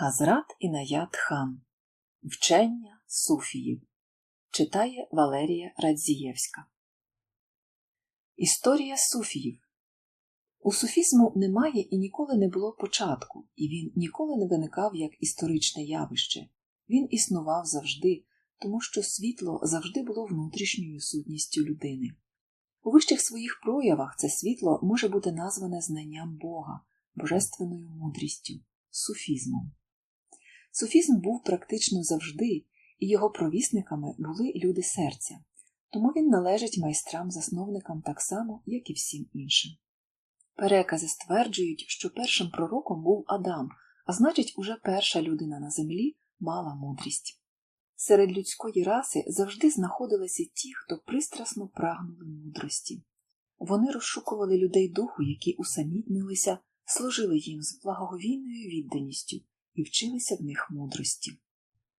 Хазрат Інаят хан Вчення Суфіїв читає Валерія Радзієвська. Історія Суфіїв У суфізму немає і ніколи не було початку, і він ніколи не виникав як історичне явище. Він існував завжди, тому що світло завжди було внутрішньою сутністю людини. У вищих своїх проявах це світло може бути назване знанням Бога, божественною мудрістю, суфізмом. Суфізм був практично завжди, і його провісниками були люди серця, тому він належить майстрам-засновникам так само, як і всім іншим. Перекази стверджують, що першим пророком був Адам, а значить, уже перша людина на землі мала мудрість. Серед людської раси завжди знаходилися ті, хто пристрасно прагнули мудрості. Вони розшукували людей духу, які усамітнилися, служили їм з благоговійною відданістю і вчилися в них мудрості.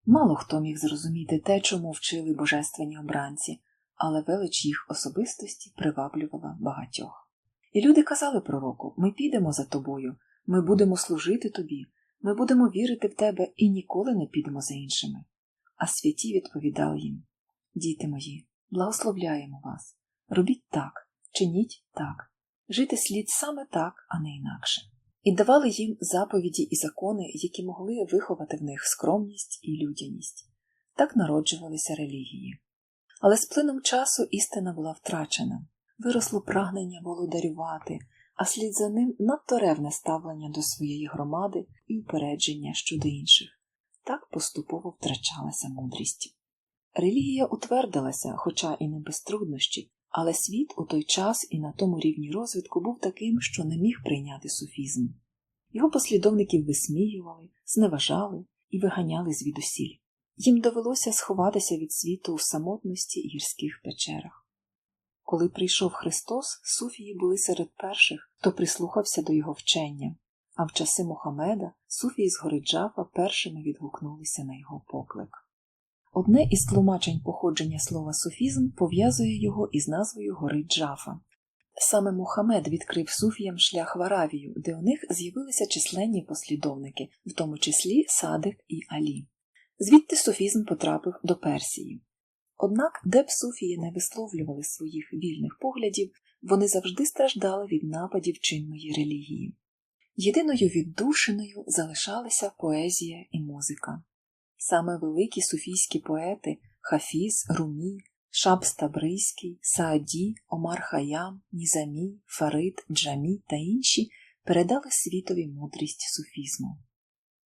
Мало хто міг зрозуміти те, чому вчили божественні обранці, але велич їх особистості приваблювала багатьох. І люди казали пророку ми підемо за тобою, ми будемо служити тобі, ми будемо вірити в тебе і ніколи не підемо за іншими. А святі відповідали їм Діти мої, благословляємо вас, робіть так, чиніть так, жити слід саме так, а не інакше і давали їм заповіді і закони, які могли виховати в них скромність і людяність. Так народжувалися релігії. Але з плином часу істина була втрачена, виросло прагнення володарювати, а слід за ним надто ревне ставлення до своєї громади і упередження щодо інших. Так поступово втрачалася мудрість. Релігія утвердилася, хоча і не без труднощів, але світ у той час і на тому рівні розвитку був таким, що не міг прийняти суфізм. Його послідовників висміювали, зневажали і виганяли звідусіль. Їм довелося сховатися від світу у самотності гірських печерах. Коли прийшов Христос, суфії були серед перших, хто прислухався до його вчення, а в часи Мухамеда суфії з гори Джафа першими відгукнулися на його поклик. Одне із тлумачень походження слова суфізм пов'язує його із назвою гори Джафа. Саме Мухамед відкрив суфіям шлях в Аравію, де у них з'явилися численні послідовники, в тому числі Садик і Алі. Звідти суфізм потрапив до Персії. Однак, де б суфії не висловлювали своїх вільних поглядів, вони завжди страждали від нападів чинної релігії. Єдиною віддушиною залишалися поезія і музика. Саме великі суфійські поети Хафіз, Румі, Шабс Табрийський, Сааді, Омар Хаям, Нізамі, Фарид, Джамі та інші передали світові мудрість суфізму.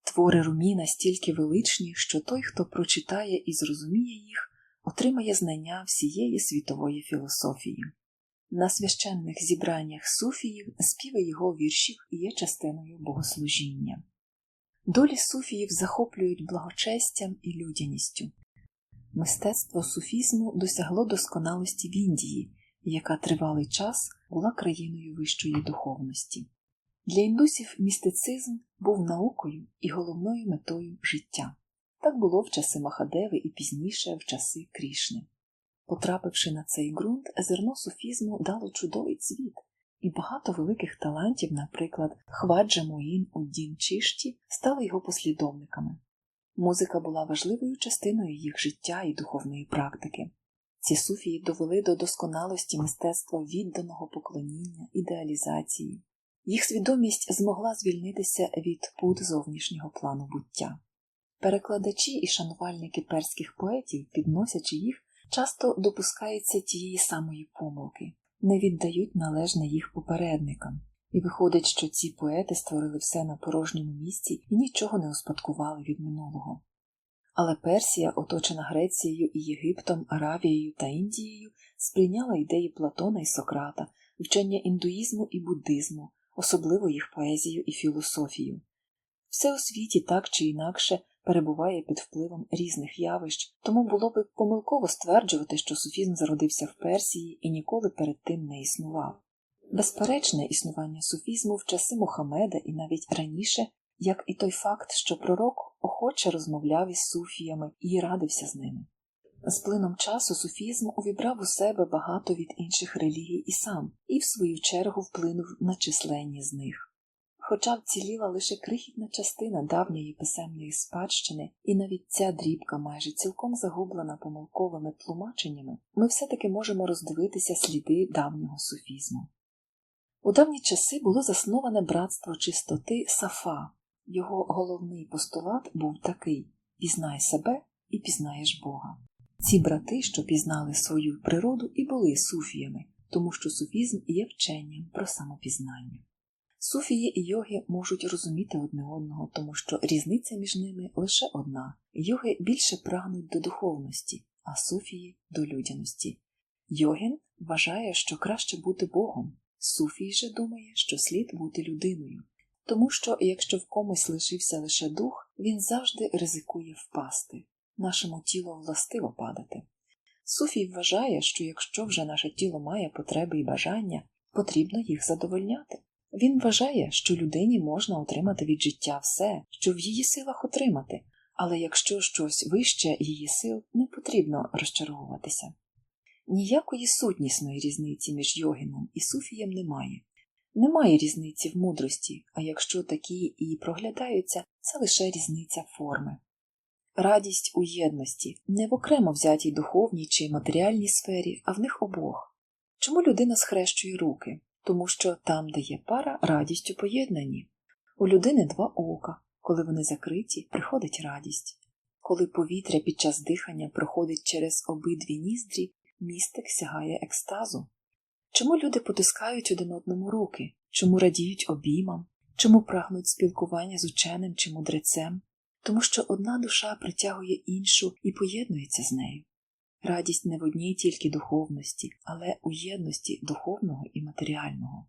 Твори Румі настільки величні, що той, хто прочитає і зрозуміє їх, отримає знання всієї світової філософії. На священних зібраннях суфіїв співи його віршів є частиною богослужіння. Долі суфіїв захоплюють благочестям і людяністю. Мистецтво суфізму досягло досконалості в Індії, яка тривалий час була країною вищої духовності. Для індусів містицизм був наукою і головною метою життя. Так було в часи Махадеви і пізніше в часи Крішни. Потрапивши на цей ґрунт, зерно суфізму дало чудовий цвіт, і багато великих талантів, наприклад, Хваджа Муїн Уддін Чишті, стали його послідовниками. Музика була важливою частиною їх життя і духовної практики. Ці суфії довели до досконалості мистецтва відданого поклоніння, ідеалізації. Їх свідомість змогла звільнитися від пут зовнішнього плану буття. Перекладачі і шанувальники перських поетів, підносячи їх, часто допускаються тієї самої помилки, не віддають належне їх попередникам. І виходить, що ці поети створили все на порожньому місці і нічого не успадкували від минулого. Але Персія, оточена Грецією і Єгиптом, Аравією та Індією, сприйняла ідеї Платона і Сократа, вчення індуїзму і буддизму, особливо їх поезію і філософію. Все у світі так чи інакше перебуває під впливом різних явищ, тому було би помилково стверджувати, що суфізм зародився в Персії і ніколи перед тим не існував. Безперечне існування суфізму в часи Мухамеда і навіть раніше, як і той факт, що пророк охоче розмовляв із суфіями і радився з ними. З плином часу суфізм увібрав у себе багато від інших релігій і сам, і в свою чергу вплинув на численні з них. Хоча вціліла лише крихітна частина давньої писемної спадщини, і навіть ця дрібка майже цілком загублена помилковими тлумаченнями, ми все-таки можемо роздивитися сліди давнього суфізму. У давні часи було засноване братство чистоти Сафа. Його головний постулат був такий пізнай себе і пізнаєш Бога. Ці брати, що пізнали свою природу, і були суфіями, тому що суфізм є вченням про самопізнання. Суфії і йоги можуть розуміти одне одного, тому що різниця між ними лише одна йоги більше прагнуть до духовності, а суфії до людяності. Йогін вважає, що краще бути Богом, суфій же думає, що слід бути людиною, тому що якщо в комусь лишився лише дух, він завжди ризикує впасти, нашому тілу властиво падати. Суфій вважає, що якщо вже наше тіло має потреби і бажання, потрібно їх задовольняти. Він вважає, що людині можна отримати від життя все, що в її силах отримати, але якщо щось вище її сил, не потрібно розчаровуватися. Ніякої сутнісної різниці між йогіном і суфієм немає. Немає різниці в мудрості, а якщо такі і проглядаються, це лише різниця форми. Радість у єдності не в окремо взятій духовній чи матеріальній сфері, а в них обох. Чому людина схрещує руки? Тому що там, де є пара, радість у поєднанні. У людини два ока, коли вони закриті, приходить радість. Коли повітря під час дихання проходить через обидві ніздрі, містик сягає екстазу. Чому люди потискають один одному руки? Чому радіють обіймам? Чому прагнуть спілкування з ученим чи мудрецем? Тому що одна душа притягує іншу і поєднується з нею. Радість не в одній тільки духовності, але у єдності духовного і матеріального.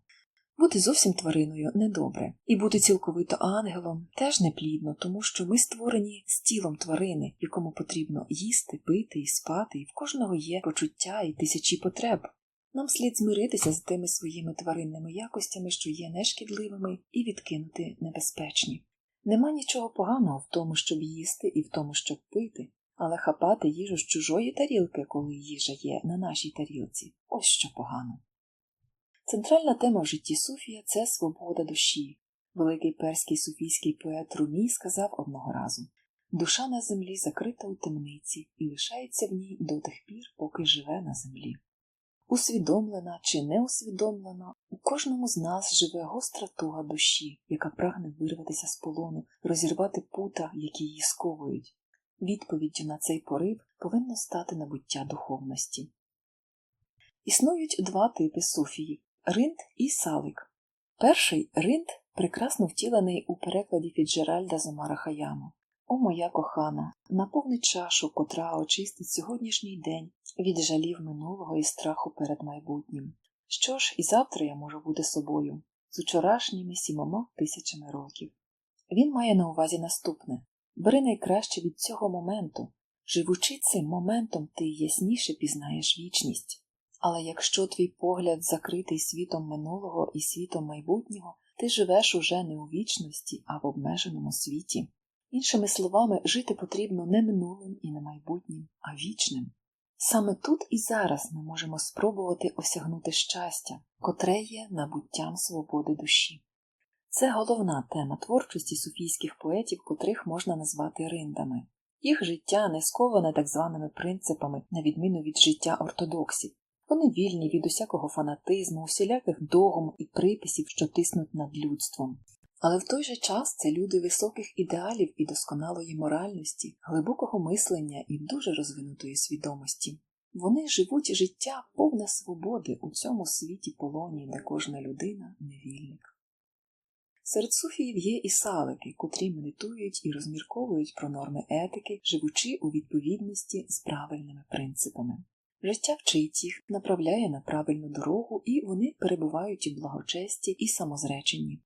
Бути зовсім твариною недобре, і бути цілковито ангелом теж неплідно, тому що ми створені з тілом тварини, якому потрібно їсти, пити і спати, і в кожного є почуття і тисячі потреб. Нам слід змиритися з тими своїми тваринними якостями, що є нешкідливими, і відкинути небезпечні. Нема нічого поганого в тому, щоб їсти і в тому, щоб пити, але хапати їжу з чужої тарілки, коли їжа є на нашій тарілці, ось що погано. Центральна тема в житті Суфія це свобода душі. Великий перський суфійський поет Румій сказав одного разу душа на землі закрита у темниці і лишається в ній до тих пір, поки живе на землі. Усвідомлена чи неусвідомлена, у кожному з нас живе гостра туга душі, яка прагне вирватися з полону, розірвати пута, які її сковують. Відповіддю на цей порив повинно стати набуття духовності. Існують два типи суфії ринт і салик. Перший ринт прекрасно втілений у перекладі Фіджеральда Зомара Хаяма. О моя кохана, наповни чашу, котра очистить сьогоднішній день від жалів минулого і страху перед майбутнім. Що ж, і завтра я можу бути собою з учорашніми сімома тисячами років. Він має на увазі наступне бери найкраще від цього моменту. Живучи цим моментом, ти ясніше пізнаєш вічність. Але якщо твій погляд закритий світом минулого і світом майбутнього, ти живеш уже не у вічності, а в обмеженому світі. Іншими словами, жити потрібно не минулим і не майбутнім, а вічним. Саме тут і зараз ми можемо спробувати осягнути щастя, котре є набуттям свободи душі. Це головна тема творчості суфійських поетів, котрих можна назвати риндами. Їх життя не сковане так званими принципами, на відміну від життя ортодоксів. Вони вільні від усякого фанатизму, усіляких догм і приписів, що тиснуть над людством. Але в той же час це люди високих ідеалів і досконалої моральності, глибокого мислення і дуже розвинутої свідомості. Вони живуть життя повне свободи у цьому світі полоні, де кожна людина невільник. Серед суфіїв є і салики, котрі медитують і розмірковують про норми етики, живучи у відповідності з правильними принципами. Життя вчить їх, направляє на правильну дорогу, і вони перебувають у благочесті і самозреченні.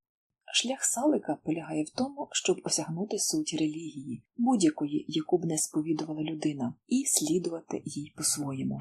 Шлях салика полягає в тому, щоб осягнути суть релігії, будь-якої, яку б не сповідувала людина, і слідувати їй по-своєму.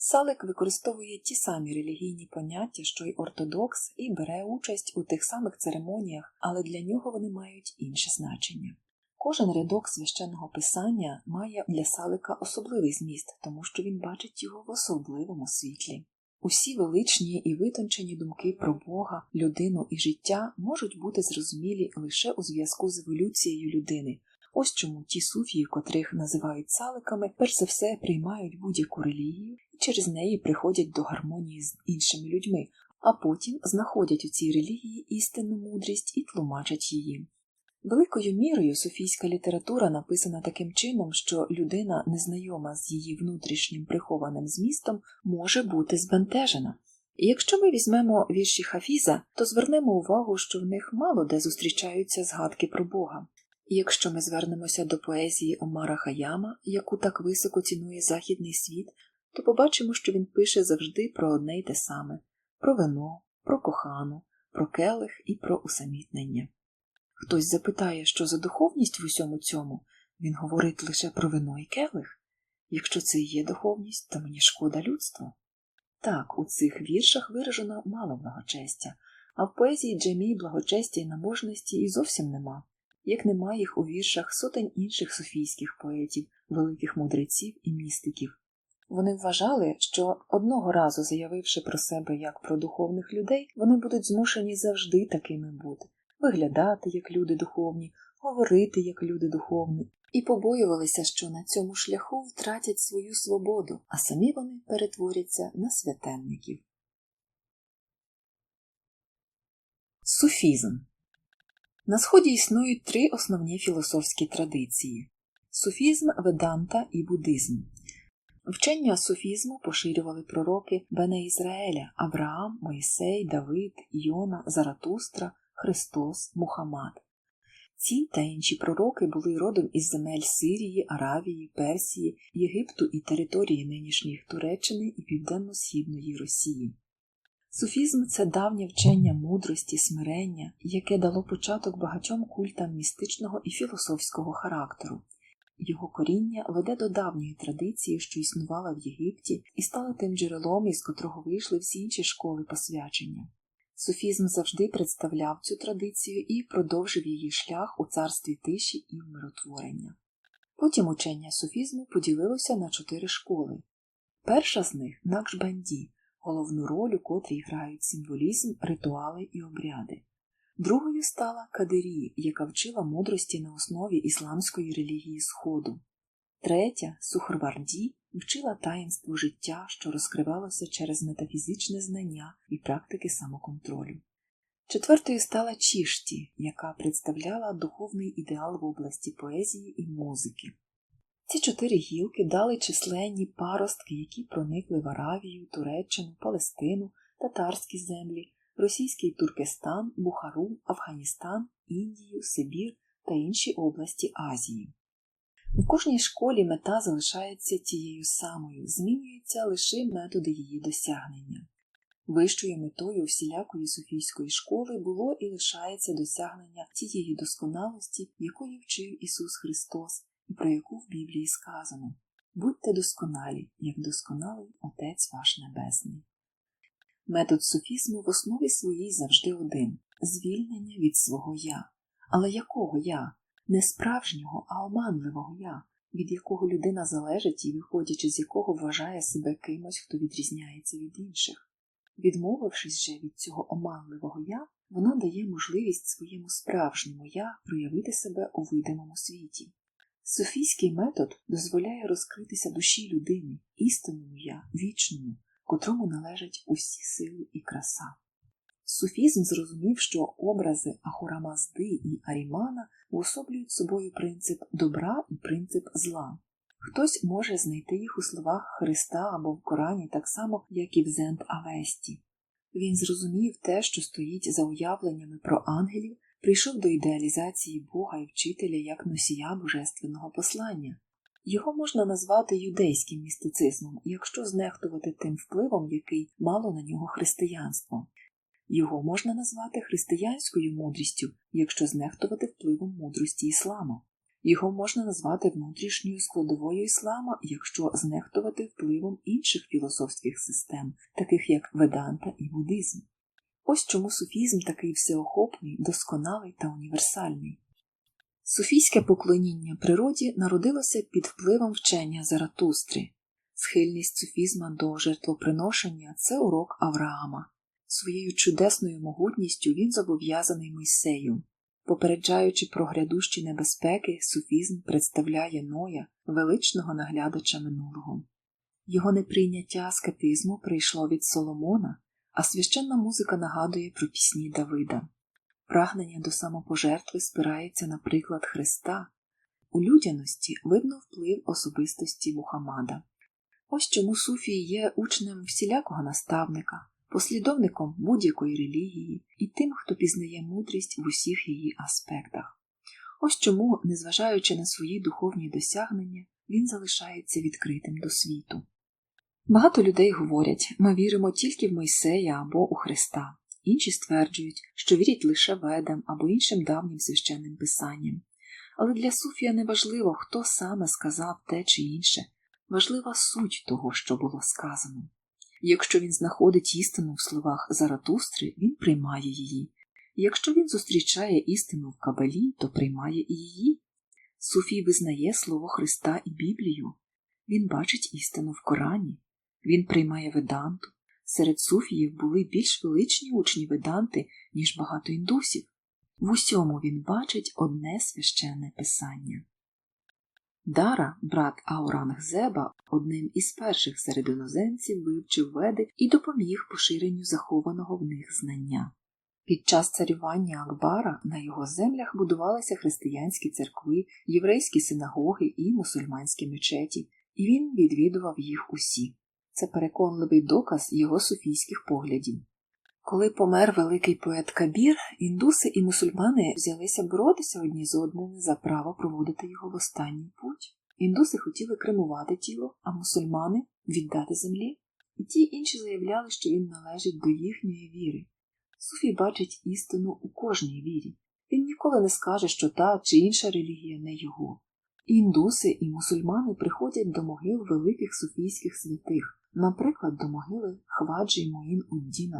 Салик використовує ті самі релігійні поняття, що й ортодокс, і бере участь у тих самих церемоніях, але для нього вони мають інше значення. Кожен рядок священного писання має для салика особливий зміст, тому що він бачить його в особливому світлі. Усі величні і витончені думки про Бога, людину і життя можуть бути зрозумілі лише у зв'язку з еволюцією людини. Ось чому ті суфії, котрих називають саликами, перш за все приймають будь-яку релігію і через неї приходять до гармонії з іншими людьми, а потім знаходять у цій релігії істинну мудрість і тлумачать її. Великою мірою софійська література написана таким чином, що людина, незнайома з її внутрішнім прихованим змістом, може бути збентежена. Якщо ми візьмемо вірші Хафіза, то звернемо увагу, що в них мало де зустрічаються згадки про Бога. Якщо ми звернемося до поезії Омара Хаяма, яку так високо цінує західний світ, то побачимо, що він пише завжди про одне й те саме про вино, про кохану, про келих і про усамітнення. Хтось запитає, що за духовність в усьому цьому, він говорить лише про вино і келих. Якщо це і є духовність, то мені шкода людства. Так, у цих віршах виражено мало благочестя, а в поезії Джемі благочестя і наможності і зовсім нема, як нема їх у віршах сотень інших софійських поетів, великих мудреців і містиків. Вони вважали, що одного разу заявивши про себе як про духовних людей, вони будуть змушені завжди такими бути виглядати як люди духовні, говорити як люди духовні, і побоювалися, що на цьому шляху втратять свою свободу, а самі вони перетворяться на святенників. Суфізм на сході існують три основні філософські традиції суфізм, веданта і буддизм. Вчення суфізму поширювали пророки Бене Ізраїля Авраам, Моїсей, Давид, Йона, Заратустра, Христос, Мухаммад. Ці та інші пророки були родом із земель Сирії, Аравії, Персії, Єгипту і території нинішніх Туреччини і Південно-Східної Росії. Суфізм це давнє вчення мудрості, смирення, яке дало початок багатьом культам містичного і філософського характеру. Його коріння веде до давньої традиції, що існувала в Єгипті, і стала тим джерелом, із котрого вийшли всі інші школи посвячення. Суфізм завжди представляв цю традицію і продовжив її шлях у царстві тиші і вмиротворення. Потім учення суфізму поділилося на чотири школи. Перша з них Накшбанді, головну роль, у котрій грають символізм, ритуали і обряди. Другою стала Кадирі, яка вчила мудрості на основі ісламської релігії Сходу. Третя Сухрварді вчила таїнство життя, що розкривалося через метафізичне знання і практики самоконтролю. Четвертою стала Чішті, яка представляла духовний ідеал в області поезії і музики. Ці чотири гілки дали численні паростки, які проникли в Аравію, Туреччину, Палестину, татарські землі, російський Туркестан, Бухару, Афганістан, Індію, Сибір та інші області Азії. У кожній школі мета залишається тією самою, змінюються лише методи її досягнення. Вищою метою всілякої Софійської школи було і лишається досягнення тієї досконалості, якої вчив Ісус Христос, про яку в Біблії сказано Будьте досконалі, як досконалий Отець ваш Небесний. Метод софізму в основі своїй завжди один звільнення від свого я. Але якого я? Не справжнього, а оманливого я, від якого людина залежить і, виходячи з якого вважає себе кимось, хто відрізняється від інших. Відмовившись же від цього оманливого я, вона дає можливість своєму справжньому я проявити себе у видимому світі. Софійський метод дозволяє розкритися душі людини, істинному я, вічному, котрому належать усі сили і краса. Суфізм зрозумів, що образи Ахурамазди і Арімана уособлюють собою принцип добра і принцип зла. Хтось може знайти їх у словах Христа або в Корані так само, як і в Зент Авесті. Він зрозумів те, що стоїть за уявленнями про ангелів, прийшов до ідеалізації Бога і вчителя як носія божественного послання. Його можна назвати юдейським містицизмом, якщо знехтувати тим впливом, який мало на нього християнство. Його можна назвати християнською мудрістю, якщо знехтувати впливом мудрості іслама. Його можна назвати внутрішньою складовою іслама, якщо знехтувати впливом інших філософських систем, таких як веданта і буддизм. Ось чому суфізм такий всеохопний, досконалий та універсальний. Суфійське поклоніння природі народилося під впливом вчення Заратустри. Схильність суфізма до жертвоприношення це урок Авраама. Своєю чудесною могутністю він зобов'язаний Мойсею. Попереджаючи про грядущі небезпеки, суфізм представляє Ноя, величного наглядача минулого. Його неприйняття аскетизму прийшло від Соломона, а священна музика нагадує про пісні Давида. Прагнення до самопожертви спирається на приклад Христа. У людяності видно вплив особистості Мухаммада. Ось чому Суфії є учнем всілякого наставника, послідовником будь-якої релігії і тим, хто пізнає мудрість в усіх її аспектах. Ось чому, незважаючи на свої духовні досягнення, він залишається відкритим до світу. Багато людей говорять ми віримо тільки в Мойсея або у Христа, інші стверджують, що вірять лише ведам або іншим давнім священним писанням. Але для Суфія не важливо, хто саме сказав те чи інше, важлива суть того, що було сказано. Якщо він знаходить істину в словах Заратустри, він приймає її. Якщо він зустрічає істину в Кабалі, то приймає і її. Суфій визнає слово Христа і Біблію. Він бачить істину в Корані, він приймає веданту. Серед суфіїв були більш величні учні веданти, ніж багато індусів. В усьому він бачить одне священне писання. Дара, брат Аурангзеба, одним із перших серед іноземців вивчив веди і допоміг поширенню захованого в них знання. Під час царювання Акбара на його землях будувалися християнські церкви, єврейські синагоги і мусульманські мечеті, і він відвідував їх усі. Це переконливий доказ його суфійських поглядів. Коли помер великий поет Кабір, індуси і мусульмани взялися боротися одні з одними за право проводити його в останній путь. Індуси хотіли кремувати тіло, а мусульмани віддати землі. І ті інші заявляли, що він належить до їхньої віри. Суфій бачить істину у кожній вірі. Він ніколи не скаже, що та чи інша релігія не його. Індуси і мусульмани приходять до могил великих суфійських святих наприклад, до могили Хваджі Моїн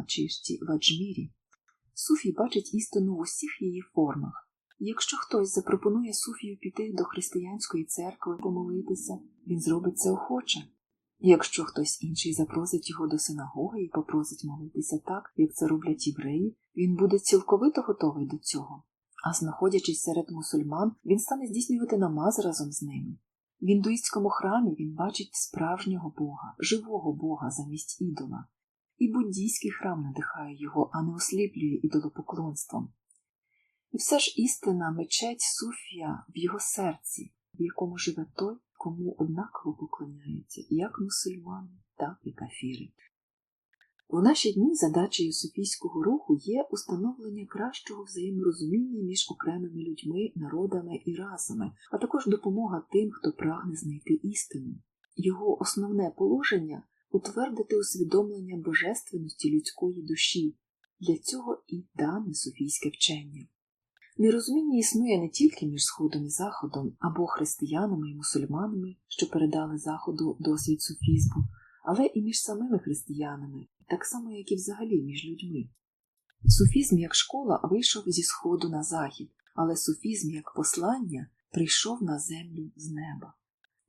Чишті в Аджмірі. Суфій бачить істину в усіх її формах. Якщо хтось запропонує Суфію піти до християнської церкви помолитися, він зробить це охоче. Якщо хтось інший запросить його до синагоги і попросить молитися так, як це роблять євреї, він буде цілковито готовий до цього. А знаходячись серед мусульман, він стане здійснювати намаз разом з ними. В індуїстському храмі він бачить справжнього Бога, живого Бога замість ідола, і буддійський храм надихає його, а не осліплює ідолопоклонством. І все ж істина мечеть Суфія в його серці, в якому живе той, кому однаково поклоняються як мусульмани, так і кафіри. У наші дні задачею Софійського руху є установлення кращого взаєморозуміння між окремими людьми, народами і расами, а також допомога тим, хто прагне знайти істину. Його основне положення утвердити усвідомлення божественності людської душі, для цього і дане Софійське вчення. Нерозуміння існує не тільки між Сходом і Заходом або християнами і мусульманами, що передали Заходу досвід суфізму, але і між самими християнами, так само, як і взагалі між людьми. Суфізм як школа вийшов зі сходу на захід, але суфізм як послання прийшов на землю з неба.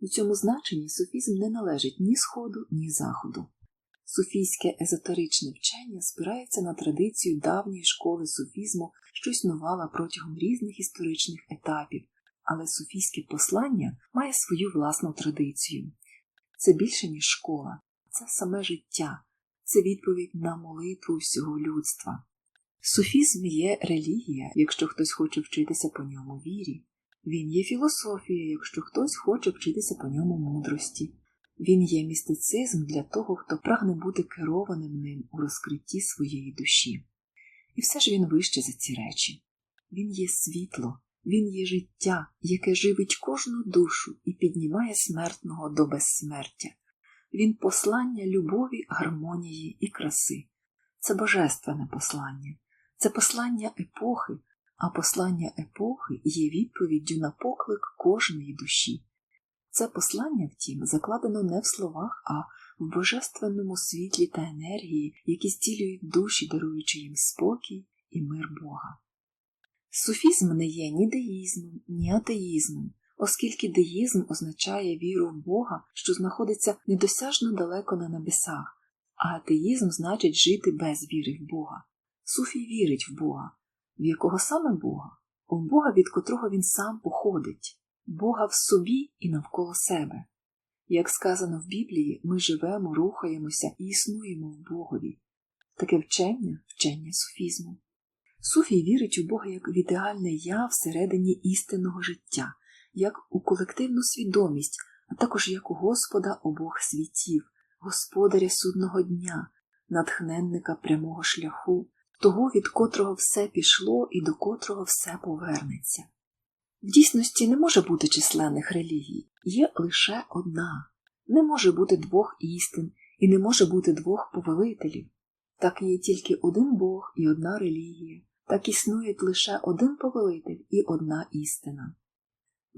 У цьому значенні суфізм не належить ні сходу, ні заходу. Суфійське езотеричне вчення спирається на традицію давньої школи суфізму, що існувала протягом різних історичних етапів, але суфійське послання має свою власну традицію. Це більше, ніж школа, це саме життя, це відповідь на молитву всього людства. Суфізм є релігія, якщо хтось хоче вчитися по ньому вірі. Він є філософія, якщо хтось хоче вчитися по ньому мудрості. Він є містицизм для того, хто прагне бути керованим ним у розкритті своєї душі. І все ж він вище за ці речі. Він є світло, він є життя, яке живить кожну душу і піднімає смертного до безсмертя. Він послання любові, гармонії і краси. Це божественне послання, це послання епохи, а послання епохи є відповіддю на поклик кожної душі. Це послання, втім, закладено не в словах, а в божественному світлі та енергії, які зцілюють душі, даруючи їм спокій і мир Бога. Суфізм не є ні деїзмом, ні атеїзмом, оскільки деїзм означає віру в Бога, що знаходиться недосяжно далеко на небесах, а атеїзм значить жити без віри в Бога. Суфій вірить в Бога. В якого саме Бога? У Бога, від котрого він сам походить, Бога в собі і навколо себе. Як сказано в Біблії, ми живемо, рухаємося і існуємо в Богові. Таке вчення вчення суфізму. Суфій вірить у Бога як в ідеальне я всередині істинного життя, як у колективну свідомість, а також як у Господа обох світів, господаря судного дня, натхненника прямого шляху, того, від котрого все пішло і до котрого все повернеться. В дійсності не може бути численних релігій, є лише одна, не може бути двох істин і не може бути двох повелителів. Так є тільки один Бог і одна релігія, так існує лише один повелитель і одна істина.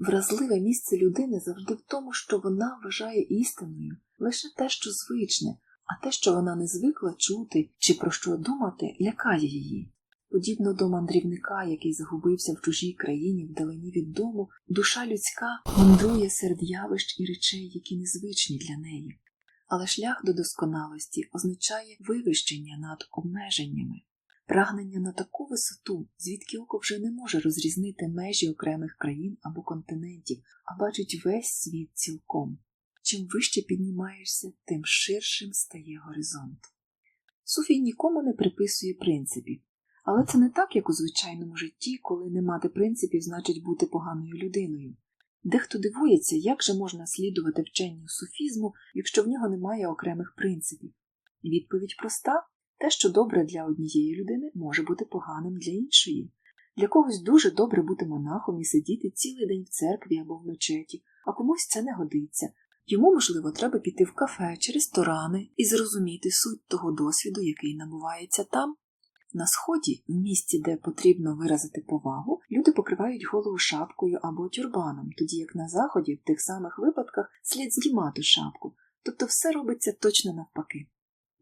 Вразливе місце людини завжди в тому, що вона вважає істиною лише те, що звичне, а те, що вона не звикла чути чи про що думати, лякає її. Подібно до мандрівника, який загубився в чужій країні вдалині від дому, душа людська мандрує серед явищ і речей, які незвичні для неї. Але шлях до досконалості означає вивищення над обмеженнями, прагнення на таку висоту, звідки око вже не може розрізнити межі окремих країн або континентів, а бачить весь світ цілком. Чим вище піднімаєшся, тим ширшим стає горизонт. Суфій нікому не приписує принципів, але це не так, як у звичайному житті, коли не мати принципів значить бути поганою людиною. Дехто дивується, як же можна слідувати вченню суфізму, якщо в нього немає окремих принципів. Відповідь проста те, що добре для однієї людини, може бути поганим для іншої. Для когось дуже добре бути монахом і сидіти цілий день в церкві або в мечеті, а комусь це не годиться. Йому, можливо, треба піти в кафе чи ресторани і зрозуміти суть того досвіду, який набувається там. На сході, в місці, де потрібно виразити повагу, люди покривають голову шапкою або тюрбаном, тоді як на заході, в тих самих випадках, слід знімати шапку, тобто все робиться точно навпаки.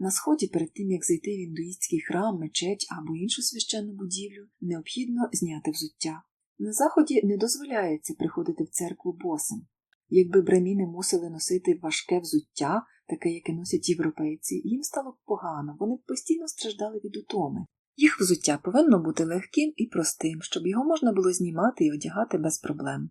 На сході, перед тим як зайти в індуїстський храм, мечеть або іншу священну будівлю, необхідно зняти взуття. На заході не дозволяється приходити в церкву босим. Якби браміни мусили носити важке взуття, таке, яке носять європейці, їм стало б погано, вони б постійно страждали від утоми. Їх взуття повинно бути легким і простим, щоб його можна було знімати і одягати без проблем.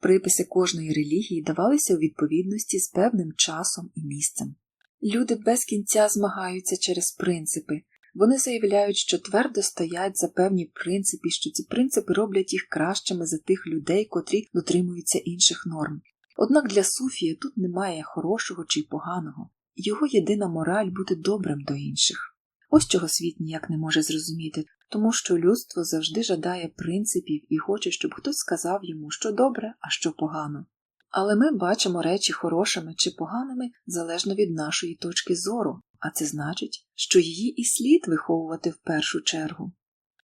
Приписи кожної релігії давалися у відповідності з певним часом і місцем. Люди без кінця змагаються через принципи. Вони заявляють, що твердо стоять за певні принципи, що ці принципи роблять їх кращими за тих людей, котрі дотримуються інших норм. Однак для Суфія тут немає хорошого чи поганого, його єдина мораль бути добрим до інших. Ось чого світ ніяк не може зрозуміти, тому що людство завжди жадає принципів і хоче, щоб хтось сказав йому, що добре, а що погано. Але ми бачимо речі хорошими чи поганими залежно від нашої точки зору, а це значить, що її і слід виховувати в першу чергу.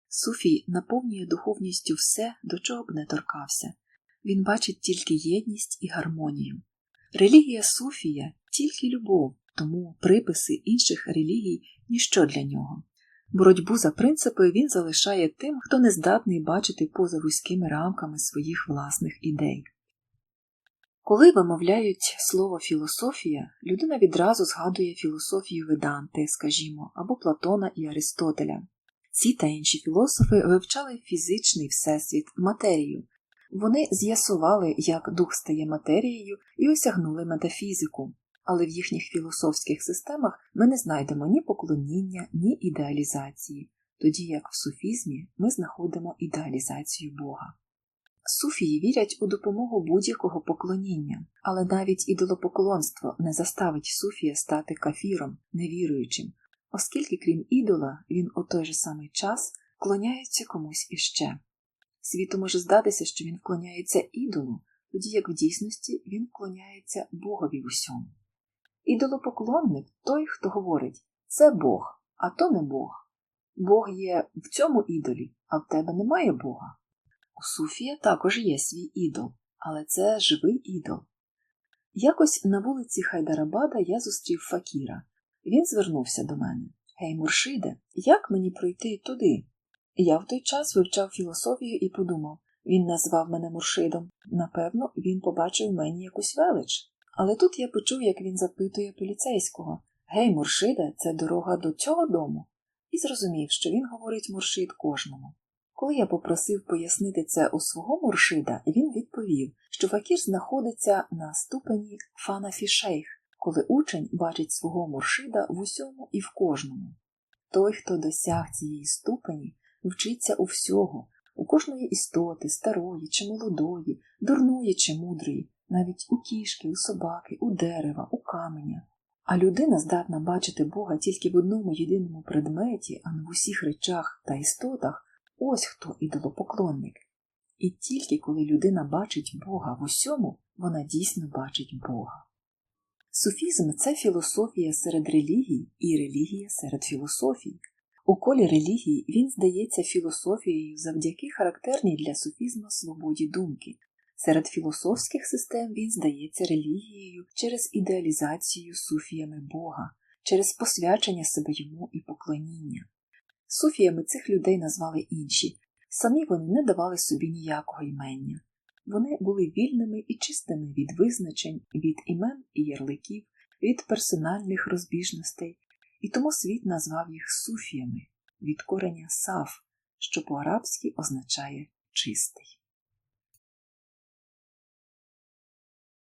Суфій наповнює духовністю все, до чого б не торкався. Він бачить тільки єдність і гармонію. Релігія Суфія тільки любов, тому приписи інших релігій ніщо для нього. Боротьбу за принципи він залишає тим, хто не здатний бачити поза вузькими рамками своїх власних ідей. Коли вимовляють слово філософія, людина відразу згадує філософію Веданти, скажімо, або Платона і Аристотеля. Ці та інші філософи вивчали фізичний всесвіт, матерію. Вони з'ясували, як дух стає матерією, і осягнули метафізику, але в їхніх філософських системах ми не знайдемо ні поклоніння, ні ідеалізації, тоді як в суфізмі ми знаходимо ідеалізацію Бога. Суфії вірять у допомогу будь-якого поклоніння, але навіть ідолопоклонство не заставить Суфія стати кафіром, невіруючим, оскільки, крім ідола, він у той же самий час вклоняється комусь іще. Світу може здатися, що він вклоняється ідолу, тоді як в дійсності він вклоняється Богові в усьому. Ідолопоклонник той, хто говорить це Бог, а то не Бог. Бог є в цьому ідолі, а в тебе немає Бога. У Суфія також є свій ідол, але це живий ідол. Якось на вулиці Хайдарабада я зустрів Факіра. Він звернувся до мене Гей, Муршиде, як мені пройти туди? Я в той час вивчав філософію і подумав Він назвав мене Муршидом. Напевно, він побачив мені якусь велич. Але тут я почув, як він запитує поліцейського Гей, Муршиде, це дорога до цього дому? І зрозумів, що він говорить Муршид кожному. Коли я попросив пояснити це у свого Муршида, він відповів, що факір знаходиться на ступені фанафішейх, коли учень бачить свого Муршида в усьому і в кожному. Той, хто досяг цієї ступені, вчиться у всього, у кожної істоти, старої чи молодої, дурної чи мудрої, навіть у кішки, у собаки, у дерева, у каменя. А людина здатна бачити Бога тільки в одному єдиному предметі, а не в усіх речах та істотах, ось хто ідолопоклонник. І тільки коли людина бачить Бога в усьому, вона дійсно бачить Бога. Суфізм це філософія серед релігій і релігія серед філософій. У колі релігії він здається філософією завдяки характерній для суфізму свободі думки. Серед філософських систем він здається релігією через ідеалізацію суфіями Бога, через посвячення себе йому і поклоніння. Суфіями цих людей назвали інші, самі вони не давали собі ніякого імення. Вони були вільними і чистими від визначень, від імен і ярликів, від персональних розбіжностей, і тому світ назвав їх суфіями від кореня саф, що по-арабськи означає чистий.